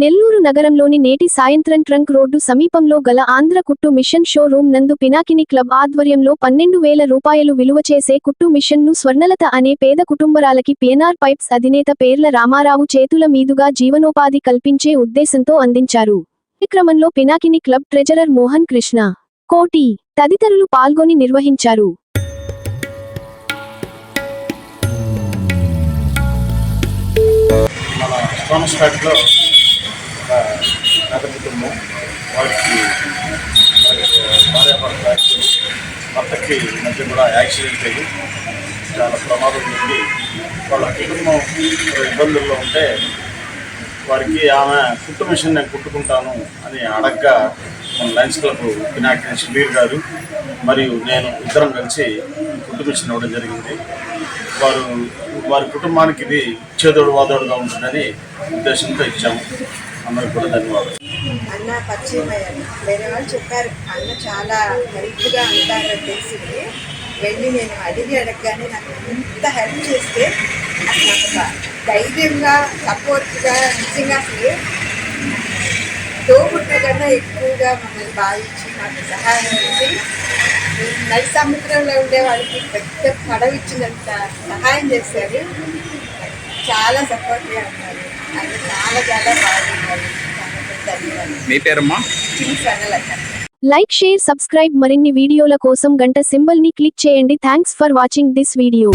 నెల్లూరు నగరంలోని నేటి సాయంత్రం ట్రంక్ రోడ్డు సమీపంలో గల ఆంధ్ర కుట్టు మిషన్ షోరూం నందు పినాకిని క్లబ్ ఆధ్వర్యంలో పన్నెండు వేల రూపాయలు విలువ చేసే కుట్టు మిషన్ను స్వర్ణలత అనే పేద కుటుంబరాలకి పిఎన్ఆర్ పైప్స్ అధినేత పేర్ల రామారావు చేతుల మీదుగా జీవనోపాధి కల్పించే ఉద్దేశంతో అందించారు. కార్యక్రమంలో పినాకిని క్లబ్ ట్రెజరర్ మోహన్ కృష్ణ కోటి తదితరులు పాల్గొని నిర్వహించారు. మన స్టోనస్పేటలో ఒక పేద కుటుంబం వారికి వారికి భార్యాభర్త భర్తకి మధ్య కూడా యాక్సిడెంట్ అయ్యి చాలా ప్రమాదం ఉంది. వాళ్ళ కుటుంబం ఇబ్బందుల్లో ఉంటే వారికి ఆమె కుట్టు మిషన్ నేను కుట్టుకుంటాను అని అడగ్గా మన లయన్స్ క్లబ్ వినాయక సుధీర్ గారు మరియు నేను ఇద్దరం కలిసి కుట్టు మిషన్ ఇవ్వడం జరిగింది. వారు వారి కుటుంబానికి ఇది చేదోడు వాదోడుగా ఉంటుందని ఉద్దేశంతో ఇచ్చాము. అందరికి కూడా ధన్యవాదాలు. అన్న పరిచయం వేరే వాళ్ళు చెప్పారు. అన్న చాలా హెల్ప్గా ఉంటారని తెలిసింది. వెళ్ళి నేను అడిగి అడగగానే నాకు ఎంత హెల్ప్ చేస్తే అసలు నాకు ధైర్యంగా సపోర్ట్గా నిజంగా అసలు తోబుట్ట కన్నా ఎక్కువగా మమ్మల్ని భావించి నాకు సహాయం చేసి నది సముద్రంలో ఉండే వాళ్ళకి పెద్ద పడవ ఇచ్చినంత సహాయం చేశారు. చాలా సపోర్ట్గా ఉన్నారు. అది చాలా చాలా బాగున్నారు. మీ పేరమ్మా? లైక్ షేర్ సబ్స్క్రైబ్ మరిన్ని వీడియోల కోసం గంట సింబల్ని క్లిక్ చేయండి. Thanks for watching this video.